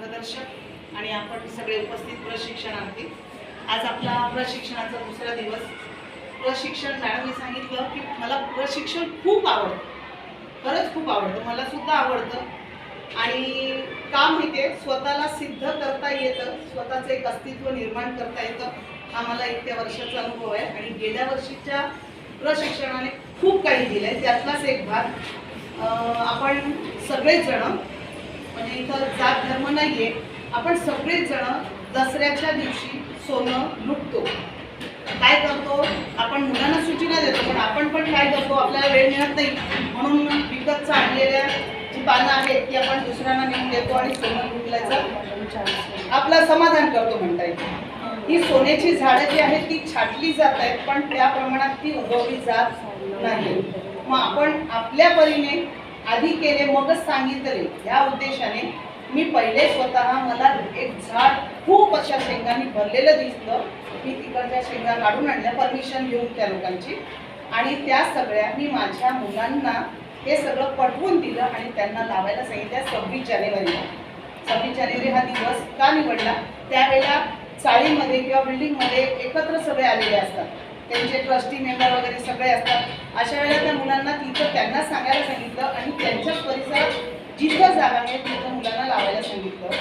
मार्गदर्शक आणि आपण सगळे उपस्थित प्रशिक्षणार्थी. आज आपला प्रशिक्षणाचा दुसरा दिवस. प्रशिक्षण मॅडमने सांगितलं की मला प्रशिक्षण खूप आवडतं. खरंच खूप आवडतं. मला सुद्धा आवडतं. आणि का माहिती आहे स्वतःला सिद्ध करता येतं. स्वतःचं एक अस्तित्व निर्माण करता येतं. हा मला इतक्या वर्षाचा अनुभव आहे. आणि गेल्या वर्षीच्या प्रशिक्षणाने खूप काही दिलं आहे त्यातलाच एक भाग. आपण सगळेच जण म्हणजे इथं जात धर्म नाहीये. आपण सगळेच जण दसऱ्याच्या दिवशी सोनं लुटतो. काय करतो? आपण मुलांना सूचना देतो पण आपण पण काय करतो? आपल्याला वेळ मिळत नाही. म्हणून विकत आणलेल्या जी पानं आहेत ती आपण दुसऱ्यांना नेऊन देतो आणि सोनं लुटल्याचं आपलं समाधान करतो म्हणता येईल. ही सोन्याची झाडं जी आहेत ती छाटली जात आहेत पण त्या प्रमाणात ती उगवली जात नाही. मग आपण आपल्या परीने आधी केले मगच सांगितले. या उद्देशाने मी पहिले स्वतः मला एक झाड खूप अशा शेंगांनी भरलेलं दिसलं. मी तिकडच्या शेंगा काढून आणल्या परमिशन घेऊन त्या लोकांची. आणि त्या सगळ्या मी माझ्या मुलांना हे सगळं पटवून दिलं आणि त्यांना लावायला सांगितलं सव्वीस जानेवारीला. सव्वीस जानेवारी हा दिवस का निवडला? त्यावेळेला चाळीमध्ये किंवा बिल्डिंगमध्ये एकत्र सगळे आलेले असतात. त्यांचे ट्रस्टी मेंबर वगैरे सगळे असतात. अशा वेळेला त्या मुलांना तिथं त्यांना सांगायला सांगितलं आणि त्यांच्याच परिसरात जिथं जागा आहे तिथं मुलांना लावायला सांगितलं.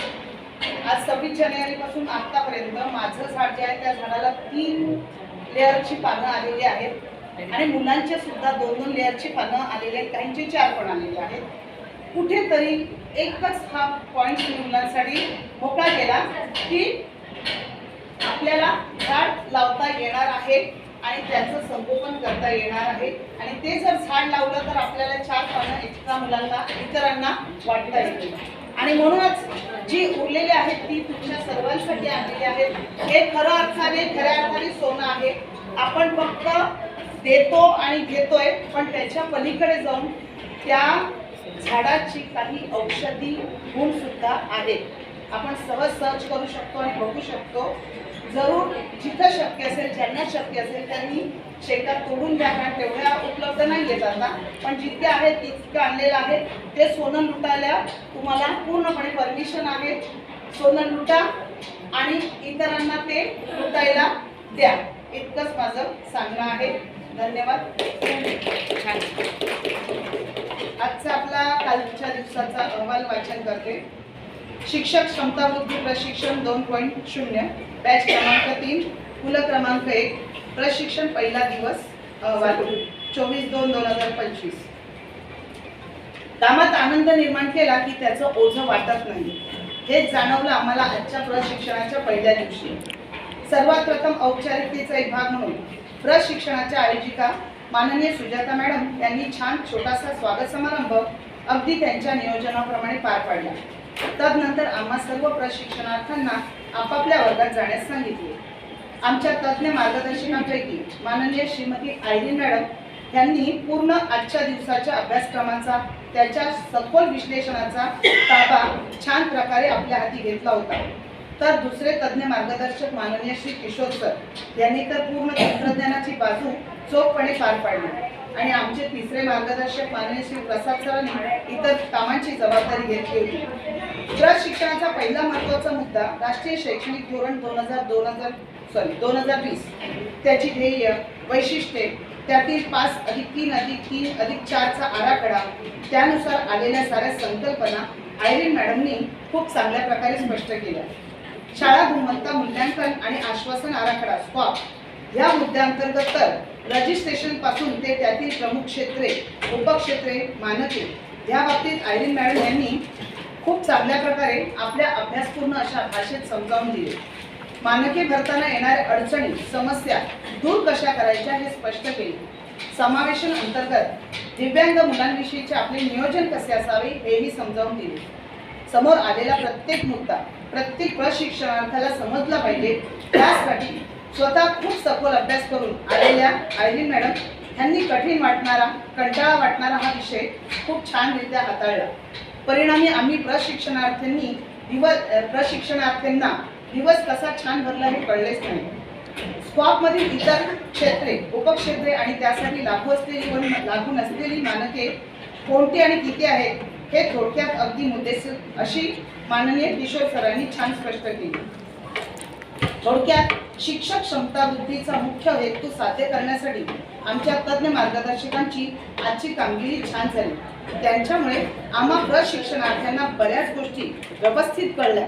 आज सव्वीस जानेवारीपासून आत्तापर्यंत माझं झाड जे आहे त्या झाडाला तीन लेअरची पानं आलेली आहेत. आणि मुलांच्या सुद्धा दोन दोन लेअरची पानं आलेली आहेत. काहींचे चार पण आलेले आहेत. कुठेतरी एकच हा पॉईंट मुलांसाठी मोकळा केला की आपल्याला झाड लावता येणार आहे. आणि त्याचं संगोपन करता येणार आहे. आणि ते जर झाड लावलं तर आपल्याला चार पानं एक्स्ट्रा मुलांना इतरांना वाटता येतील. आणि म्हणूनच जी उरलेली आहेत ती तुमच्या सर्वांसाठी आणलेली आहेत. हे खरं अर्थाने खऱ्या अर्थाने सोनं आहे. आपण फक्त देतो आणि घेतोय पण त्याच्या पलीकडे जाऊन त्या झाडाची काही औषधी गुण सुद्धा आहेत. आपण सहज सर्च करू शकतो आणि बघू शकतो. जरूर जिथं शक्य असेल ज्यांना शक्य असेल त्यांनी शेतात तोडून द्या कारण तेवढ्या उपलब्ध नाही येत आता. पण जितके आहे तितकं आणलेलं आहे. ते सोनं लुटायला तुम्हाला पूर्णपणे परमिशन आहे. सोनं लुटा आणि इतरांना ते लुटायला द्या. इतकंच माझं सांगणं आहे. धन्यवाद. आजचा आपला कालच्या दिवसाचा अहवाल वाचन करते. शिक्षक क्षमतावृद्धी प्रशिक्षण दोन पॉईंट शून्य बॅच क्रमांक तीन कुल क्रमांक एक प्रशिक्षण पहिला दिवस अहवाल चोवीस दोन दोन हजार पंचवीस. कामात आनंद निर्माण केला की त्याचं ओझं वाटत नाही. हेच जाणवलं आम्हाला आजच्या प्रशिक्षणाच्या पहिल्या दिवशी. सर्वात प्रथम औपचारिकतेचा एक भाग म्हणून प्रशिक्षणाच्या आयोजिका माननीय सुजाता मॅडम यांनी छान छोटासा स्वागत समारंभ अगदी त्यांच्या नियोजनाप्रमाणे पार पाडला. तदनंतर आम्हा सर्व प्रशिक्षणार्थ्यांना आपापल्या वर्गात जाण्यास सांगितले. आमच्या तज्ज्ञ मार्गदर्शकांपैकी माननीय श्रीमती आयरीन मॅडम यांनी पूर्ण आजच्या दिवसाच्या अभ्यासक्रमाचा त्याच्या सखोल विश्लेषणाचा ताबा छान प्रकारे आपल्या हाती घेतला होता. तर दुसरे तज्ज्ञ मार्गदर्शक माननीय श्री किशोर सर यांनी तर पूर्ण तंत्रज्ञानाची बाजू चोखपणे पार पाडली. आणि आमचे तिसरे मार्गदर्शक माननीय श्री प्रसाद सरांनी इतर कामांची जबाबदारी घेतली होती. प्रत शिक्षणाचा पहिला महत्त्वाचा मुद्दा राष्ट्रीय शैक्षणिक धोरण दोन हजार दोन हजार सॉरी दोन हजार वीस. त्याची ध्येय वैशिष्ट्ये त्यातील पाच अधिक तीन अधिक तीन अधिक चारचा आराखडा त्यानुसार आलेल्या साऱ्या संकल्पना आयरीन मॅडमनी खूप चांगल्या प्रकारे स्पष्ट केल्या. शाळा गुणवत्ता मूल्यांकन आणि आश्वासन आराखडा स्कॉप या मुद्द्यांतर्गत तर रजिस्ट्रेशनपासून ते त्यातील प्रमुख क्षेत्रे उपक्षेत्रे मानके या बाबतीत आयरीन मॅडम यांनी खूप चांगल्या प्रकारे आपल्या अभ्यासपूर्ण अशा भाषेत समजावून दिले. मानके भरताना येणाऱ्या अडचणी समस्या दूर कशा करायच्या हे स्पष्ट केले. समावेशन अंतर्गत दिव्यांग मुलांविषयीचे आपले नियोजन कसे असावे हेही समजावून दिले. समोर आलेला प्रत्येक मुद्दा प्रत्येक प्रशिक्षणार्थाला समजला पाहिजे. त्यासाठी स्वतः खूप सखोल अभ्यास करून आलेल्या आयरीन मॅडम ह्यांनी कठीण वाटणारा कंटाळा वाटणारा हा विषय खूप छानरित्या हाताळला. परिणामी आम्ही प्रशिक्षणार्थ्यांनी दिवस प्रशिक्षणार्थ्यांना दिवस कसा छान भरला हे कळलेच नाही. स्कॉपमधील इतर क्षेत्रे उपक्षेत्रे आणि त्यासाठी लागू असलेली व लागू नसलेली मानके कोणती आणि किती आहेत हे थोडक्यात अगदी मुद्देसूद अशी माननीय किशोर सरांनी छान स्पष्ट केली. थोडक्यात शिक्षक क्षमता वृद्धीचा मुख्य हेतू साध्य करण्यासाठी आमच्या तज्ज्ञ मार्गदर्शकांची आजची कामगिरी छान झाली. त्यांच्यामुळे आम्हा प्रशिक्षणार्थ्यांना बऱ्याच गोष्टी व्यवस्थित कळल्या.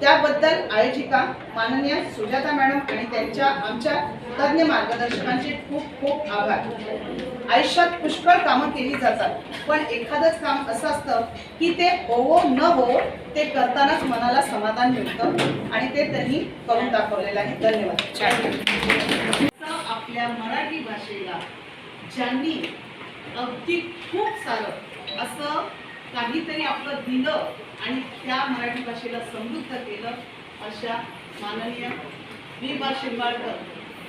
त्याबद्दल आयोजिका माननीय सुजाता मॅडम आणि त्यांच्या आमच्या तज्ज्ञ मार्गदर्शकांचे खूप खूप आभार. आयुष्यात पुष्कळ कामं केली जातात. पण एखादंच काम असं असतं की ते होवो न हो ते करतानाच मनाला समाधान मिळतं आणि ते त्यांनी करून दाखवलेलं आहे. धन्यवाद. आपल्या मराठी भाषेला ज्यांनी अगदी खूप सारं असं काहीतरी आपलं दिलं आणि त्या मराठी भाषेला समृद्ध केलं अशा माननीय वि बा. शिंबाळकर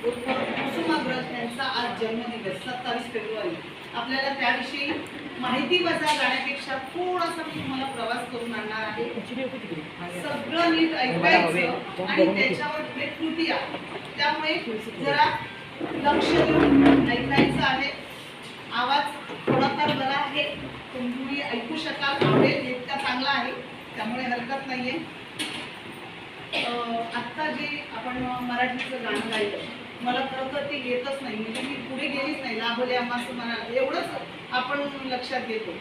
उर्फ कुसुमाग्रज यांचा आज जन्मदिवस सत्तावीस फेब्रुवारी. आपल्याला त्याविषयी माहिती बजा जाण्यापेक्षा थोडासा मी तुम्हाला प्रवास करून आणणार आहे. सगळं नीट ऐकायचं आणि त्याच्यावर जे कृती आहे. त्यामुळे जरा लक्ष देऊन ऐकायचं आहे. आवाज थोडाफार बरा आहे. तुम्ही ऐकू शकाल आवडेल इतका चांगला आहे. त्यामुळे हरकत नाहीये. अं, आत्ता जे आपण मराठीचं गाणं गायलं मला खरं तर ते येतच नाही. म्हणजे मी पुढे गेलीच नाही लाभले असं म्हणा एवढंच आपण लक्षात घेतो.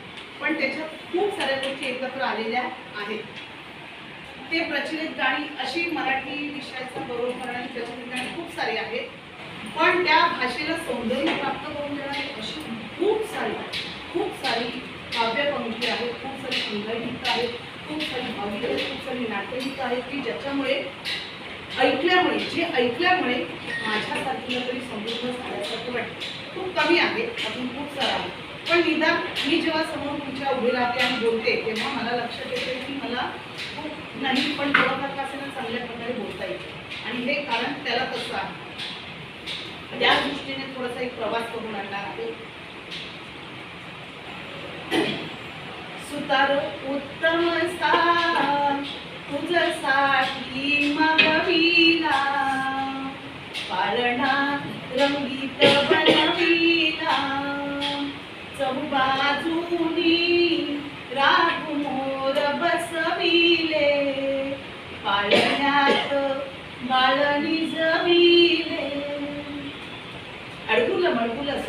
पण त्याच्यात खूप साऱ्या गोष्टी एकत्र आलेल्या आहेत. ते प्रचलित गाणी अशी मराठी विषयाचा गौरव करणारी प्रचलित गाणी खूप सारी आहेत. पण त्या भाषेला सौंदर्य प्राप्त करून देणारी अशी खूप सारी खूप सारी काव्यपंक्ती आहेत खूप सारी संगीत आहेत खूप सारी भावगीत आहेत खूप सारी नाट्यगीत आहेत की ज्याच्यामुळे ऐकल्यामुळे जे ऐकल्यामुळे माझ्यासारखीला तरी समृद्ध झाल्यासारखं वाटतं. खूप कमी आहे अजून खूप सारा आहे. पण निदान मी जेव्हा समोर तुमच्या उभी राहते आणि बोलते तेव्हा मला लक्षात येते की मला खूप नाही पण थोडंफार का असेल चांगल्या प्रकारे बोलता येते. आणि हे कारण त्याला तसं आहे. म्हणजे त्या दृष्टीने थोडासा एक प्रवास करून आणला आहे. सुतार उत्तम सा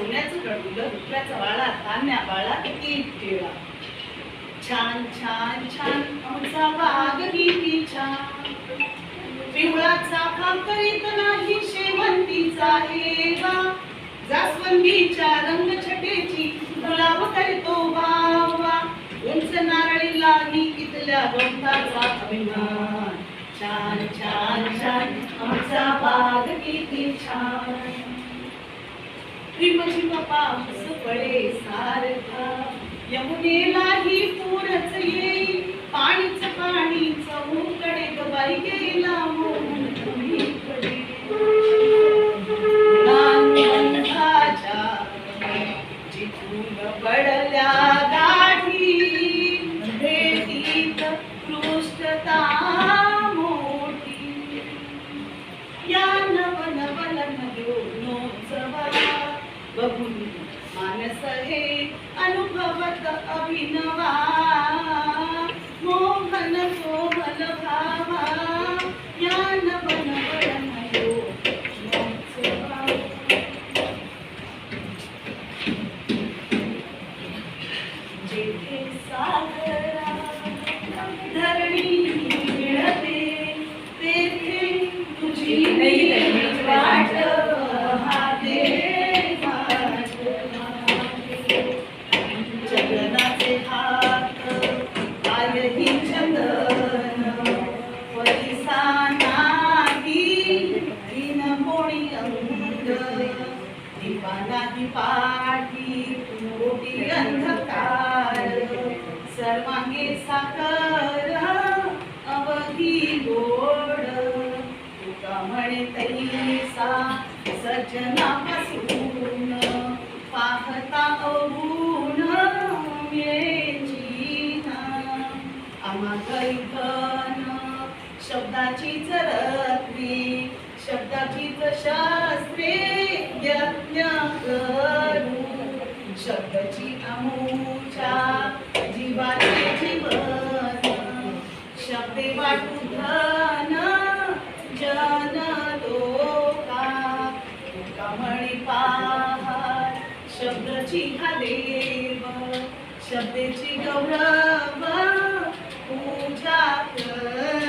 सोन्याचं कडकुलं रुपयाचा वाळा धान्या बाळा किती टिळा. छान छान छान आमचा बाग किती छान. पिवळाचा काम करीत नाही शेवंतीचा हेवा. जास्वंदीच्या रंगछटेची गुलाब करतो बावा उंच नारळीला ही इथल्या गवताचा अभिमान. छान छान छान आमचा बाग किती छान. प्रेमझिम पाऊस पडे सारखा. यमुनेलाही पूरच येई पाणीच पाणी चहूकडे गबाई गेला मोहन सज्जनापासून पाहता अवगुण मेचीना शब्दाची गैधन शब्दाची रत्ने शास्त्रे यज्ञ करू. शब्दाची अमूच्या शब्देची गौरव पूजा कर.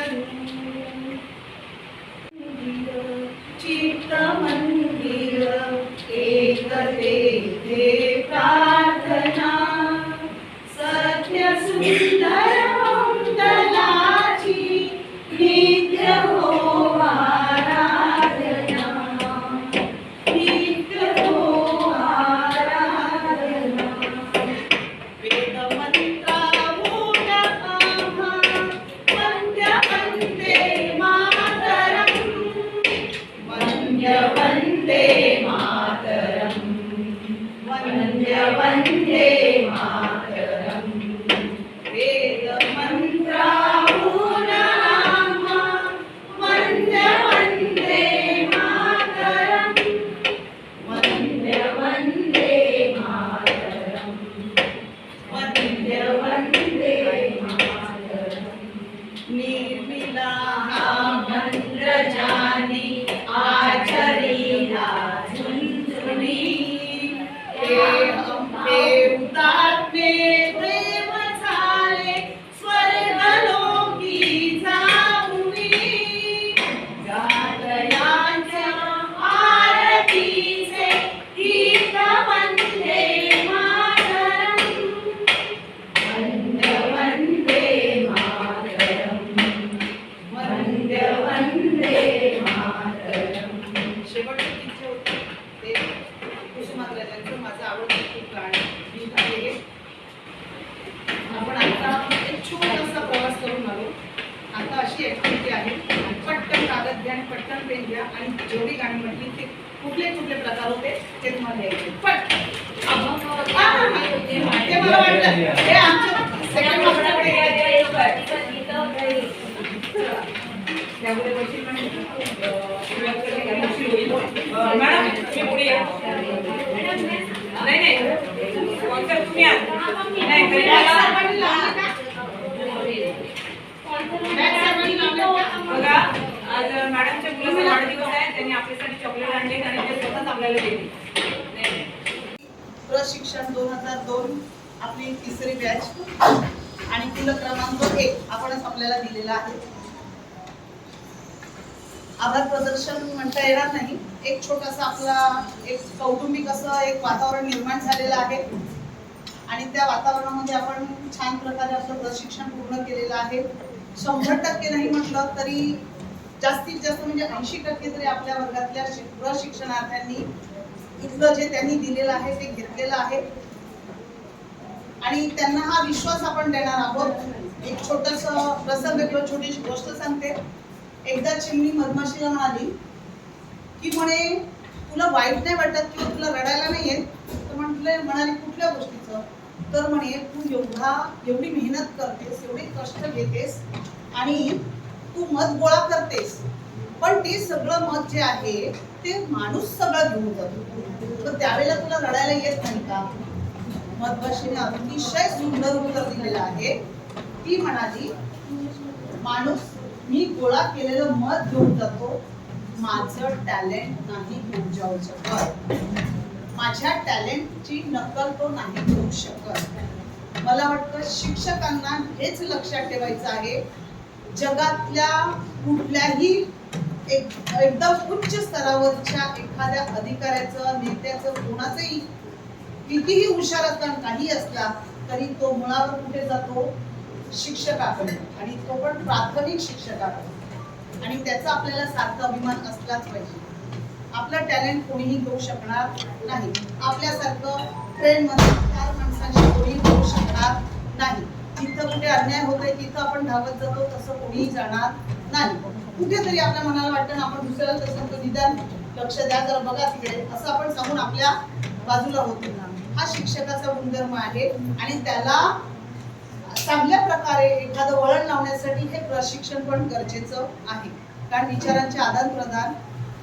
Pai, गाणी म्हटली ते कुठले कुठले प्रकार होते ते तुम्हाला. ते मला वाटलं हे आमच्या सेकंड त्यामुळे वकील मॅडम तुम्ही पुढे या. नाही नाही. तुम्ही या नाही तरी मला- बघा आज मॅडमच्या मुलाचा वाढदिवस आहे त्यांनी आपल्यासाठी चॉकलेट आणले आणि ते स्वतःच आपल्याला दिली प्रशिक्षण दोन हजार दोन आपली तिसरी बॅच आणि पुल क्रमांक एक आपणच आपल्याला दिलेला आहे. आभार प्रदर्शन म्हणता येणार नाही. एक छोटासा आपला एक कौटुंबिक असं एक वातावरण निर्माण झालेलं आहे. आणि त्या वातावरणामध्ये आपण छान प्रकारे आपलं प्रशिक्षण पूर्ण केलेलं आहे. शंभर टक्के नाही म्हटलं तरी जास्तीत जास्त म्हणजे ऐंशी टक्के तरी आपल्या वर्गातल्या प्रशिक्षणार्थ्यांनी इथलं जे त्यांनी दिलेलं आहे ते घेतलेलं आहे. आणि त्यांना हा विश्वास आपण देणार आहोत. एक छोटस प्रसंग किंवा छोटीशी गोष्ट सांगते. एकदा चिमणी मधमाशीला म्हणाली की म्हणे तुला वाईट नाही वाटत किंवा तुला रडायला नाही येत? तर म्हटले म्हणाली कुठल्या गोष्टीचं? तर म्हणे तू एवढा एवढी मेहनत करतेस एवढे कष्ट घेतेस आणि तू मत गोळा करतेस. पण ते सगळं मत जे आहे ते माणूस सगळं घेऊन जातो. तर त्यावेळेला तुला रडायला येत नाही का? मधमाशीने अतिशय सुंदर उत्तर दिलेलं आहे. ती म्हणाली माणूस मी गोळा केलेलं मत घेऊन जातो. माझं टॅलेंट नाही घेऊन जाऊ शकत. माझ्या टॅलेंटची नकल तो नाही करू शकत. मला वाटतं शिक्षकांना हेच लक्षात ठेवायचं आहे. जगातल्या कुठल्याही एक एकदम उच्च स्तरावरच्या एखाद्या अधिकाऱ्याचं नेत्याचं कोणाचंही कितीही हुशार असताना काही असला तरी तो मुळावर कुठे जातो? शिक्षकाकडे. आणि तो पण प्राथमिक शिक्षकाकडे. आणि त्याचा आपल्याला सार्थ अभिमान असलाच पाहिजे. आपलं टॅलेंट कोणीही घेऊ शकणार नाही. आपल्यासारखं ट्रेनमध्ये चार माणसांशी कोणीही घेऊ शकणार नाही. जिथं कुठे अन्याय होतोय तिथं आपण धावत जातो तसं कोणीही जाणार नाही. कुठेतरी आपल्या मनाला वाटतं ना आपण दुसऱ्याला तसं निदान लक्ष द्या जरा बघा तिकडे. असं आपण सांगून आपल्या बाजूला होतो ना हा शिक्षकाचा गुणधर्म आहे आणि त्याला चांगल्या प्रकारे एखादं वळण लावण्यासाठी हे प्रशिक्षण पण गरजेचं आहे. कारण विचारांचे आदान प्रदान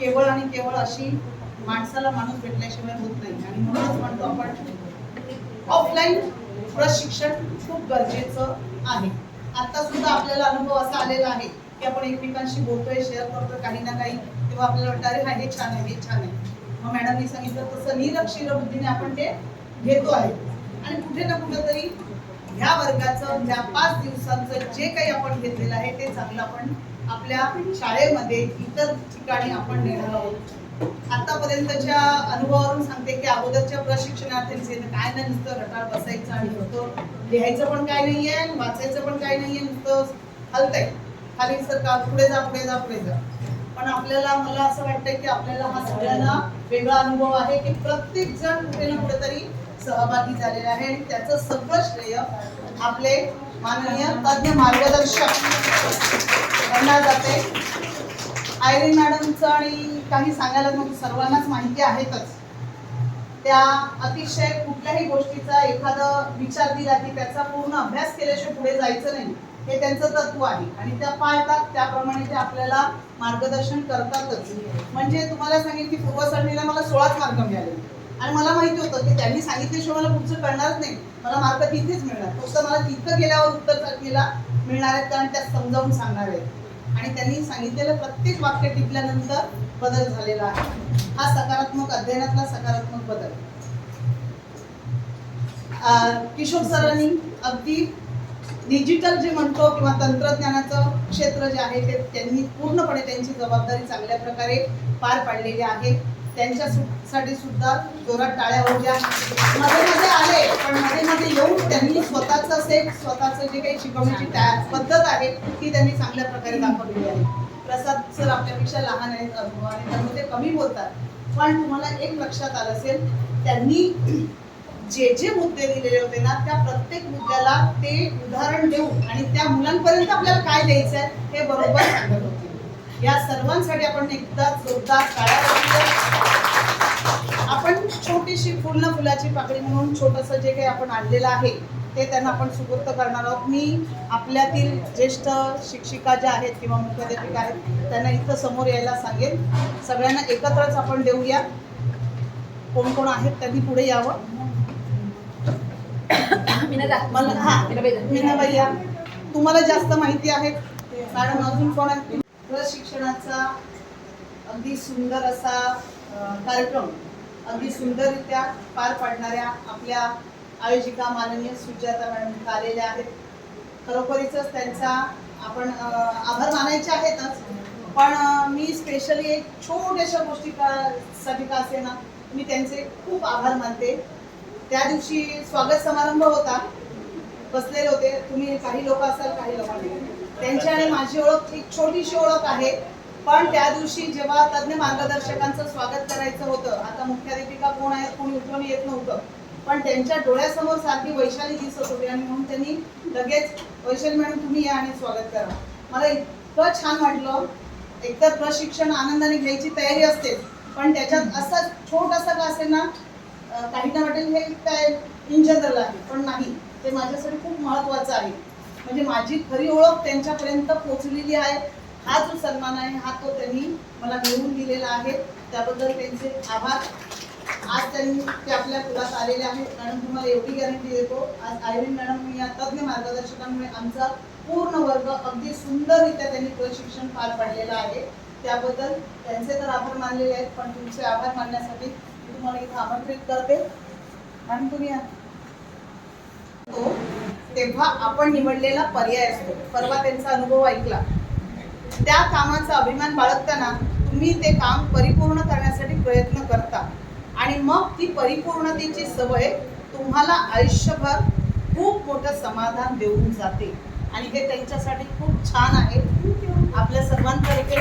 केवळ आणि केवळ अशी माणसाला माणूस भेटल्याशिवाय होत नाही. आणि म्हणूनच म्हणतो आपण ऑफलाईन प्रशिक्षण खूप गरजेचं आहे. आता सुद्धा आपल्याला अनुभव असा आलेला आहे की आपण एकमेकांशी बोलतोय शेअर करतोय काही ना काही तेव्हा आपल्याला वाटतं अरे हा हे छान आहे हे छान आहे. मग मॅडमनी सांगितलं तसं निरक्षीर बुद्धीने आपण ते घेतो आहे. आणि कुठे ना कुठेतरी ह्या वर्गाचं ह्या पाच दिवसांचं जे काही आपण घेतलेलं आहे ते चांगलं आपण आपल्या शाळेमध्ये इतर ठिकाणी आपण नेणार आहोत. आतापर्यंतच्या अनुभवावरून सांगते की अगोदरच्या प्रशिक्षणार्थी काय नाही नुसतं रटाळ बसायचं आणि होतं लिहायचं पण काय नाहीये आणि वाचायचं पण काय नाहीये नुसतं हलतंय. खाली सरकार पुढे जा पुढे जा पुढे जा. पण आपल्याला मला असं वाटतंय की आपल्याला हा सगळ्यांना वेगळा अनुभव आहे की प्रत्येक जण कुठे ना कुठेतरी सहभागी झालेला आहे आणि त्याचं सगळं श्रेय आपले माननीय तज्ञ मार्गदर्शक यांना जाते. आयरी मॅडमचं आणि काही सांगायला नको सर्वांनाच माहिती आहेतच. त्या अतिशय कुठल्याही गोष्टीचा एखादं विचार दिला की त्याचा पूर्ण अभ्यास केल्याशिवाय पुढे जायचं नाही. हे त्यांचं तत्व आहे. आणि त्या पाळतात त्याप्रमाणे ते आपल्याला मार्गदर्शन करतातच. म्हणजे तुम्हाला सांगेल की पूर्वसरणीला मला सोळाच मार्क मिळाले. आणि मला माहिती होतं की त्यांनी सांगितल्याशिवाय मला पुढचं कळणारच नाही. मला मार्क तिथेच मिळणार. फक्त मला तिथं गेल्यावर उत्तर चाचणीला मिळणार आहेत कारण त्या समजावून सांगणार आहेत. आणि त्यांनी सांगितलेलं प्रत्येक वाक्य टिपल्यानंतर बदल झालेला आहे. हा सकारात्मक अध्ययनातला सकारात्मक बदल. अं, किशोर सरांनी अगदी डिजिटल जे म्हणतो किंवा तंत्रज्ञानाचं क्षेत्र जे आहे ते त्यांनी पूर्णपणे त्यांची जबाबदारी चांगल्या प्रकारे पार पाडलेली आहे. त्यांच्या सु- साठी सुद्धा जोरात टाळ्या होत्या. मध्ये मध्ये आले पण मध्ये मध्ये येऊन त्यांनी स्वतःचं असे स्वतःचं जे काही शिकवण्याची त्या- पद्धत आहे ती त्यांनी चांगल्या प्रकारे दाखवलेली आहे. प्रसाद सर आपल्यापेक्षा लहान आहेत आणि त्यामुळे ते कमी बोलतात. पण तुम्हाला एक लक्षात आलं असेल त्यांनी जे जे मुद्दे दिलेले होते ना त्या प्रत्येक मुद्द्याला ते उदाहरण देऊन आणि त्या मुलांपर्यंत आपल्याला काय द्यायचं आहे हे बरोबर सांगत होते. या सर्वांसाठी आपण एकदा जोरदार काळ्या छोटीशी पूर्ण फुलाची पाकळी म्हणून छोटंसं जे काही आपण आणलेलं आहे ते त्यांना आपण सुपूर्त करणार आहोत. मी आपल्यातील ज्येष्ठ शिक्षिका ज्या आहेत किंवा मुख्याध्यापिका आहेत त्यांना इथं समोर यायला सांगेल सगळ्यांना एकत्रच आपण देऊया. कोण कोण आहेत त्यांनी पुढे यावं. मला हा मीनाबाई या. तुम्हाला जास्त माहिती आहे. मॅडम अजून कोण प्रशिक्षणाचा अगदी सुंदर असा कार्यक्रम. अगदी सुंदररित्या पार पाडणाऱ्या आपल्या आयोजिका माननीय सुजाता मॅडम इथं आलेल्या आहेत. खरोखरीच त्यांचा आपण आभार मानायचे आहेतच. पण मी स्पेशली एक छोट्याशा गोष्टी का साठी का असे ना मी त्यांचे खूप आभार मानते. त्या दिवशी स्वागत समारंभ होता. बसलेले होते. तुम्ही काही लोक असाल काही लोक त्यांची आणि माझी ओळख एक छोटीशी ओळख आहे. पण त्या दिवशी जेव्हा तज्ञ मार्गदर्शकांचं स्वागत करायचं होतं आता मुख्याध्यापिका कोण आहे कोणी उठून येत नव्हतं पण त्यांच्या डोळ्यासमोर सारखी वैशाली दिसत होती आणि म्हणून त्यांनी लगेच वैशाली मॅडम तुम्ही या आणि स्वागत करा. मला इतकं छान वाटलं. एकतर प्रशिक्षण आनंदाने घ्यायची तयारी असते पण त्याच्यात असा छोटासा का असेल ना काही ना वाटेल हे काय इन जनरल आहे पण नाही. ते माझ्यासाठी खूप महत्त्वाचं आहे. म्हणजे माझी खरी ओळख त्यांच्यापर्यंत पोचलेली आहे. हा जो सन्मान आहे हा तो त्यांनी मला मिळवून दिलेला आहे. त्याबद्दल त्यांचे आभार. आज त्यांनी ते आपल्या पुढात आलेले आहेत. आणि तुम्हाला एवढी गॅरंटी देतो. आज आयरिन मॅडम या तज्ञ मार्गदर्शकांमुळे आमचा पूर्ण वर्ग अगदी सुंदररित्या त्यांनी प्रशिक्षण पार पाडलेलं आहे. त्याबद्दल त्यांचे तर आभार मानलेले आहेत पण तुमचे आभार मानण्यासाठी मी तुम्हाला इथं आमंत्रित करते. आणि तुम्ही या. तो तेव्हा आपण निवडलेला पर्याय असतो. परवा त्यांचा अनुभव ऐकला. त्या कामाचा अभिमान बाळगताना तुम्ही ते काम परिपूर्ण करण्यासाठी प्रयत्न करता. आणि मग ती परिपूर्णतेची सवय तुम्हाला आयुष्यभर खूप मोठं समाधान देऊन जाते. आणि हे त्यांच्यासाठी खूप छान आहे. आपल्या सर्वांतर्फे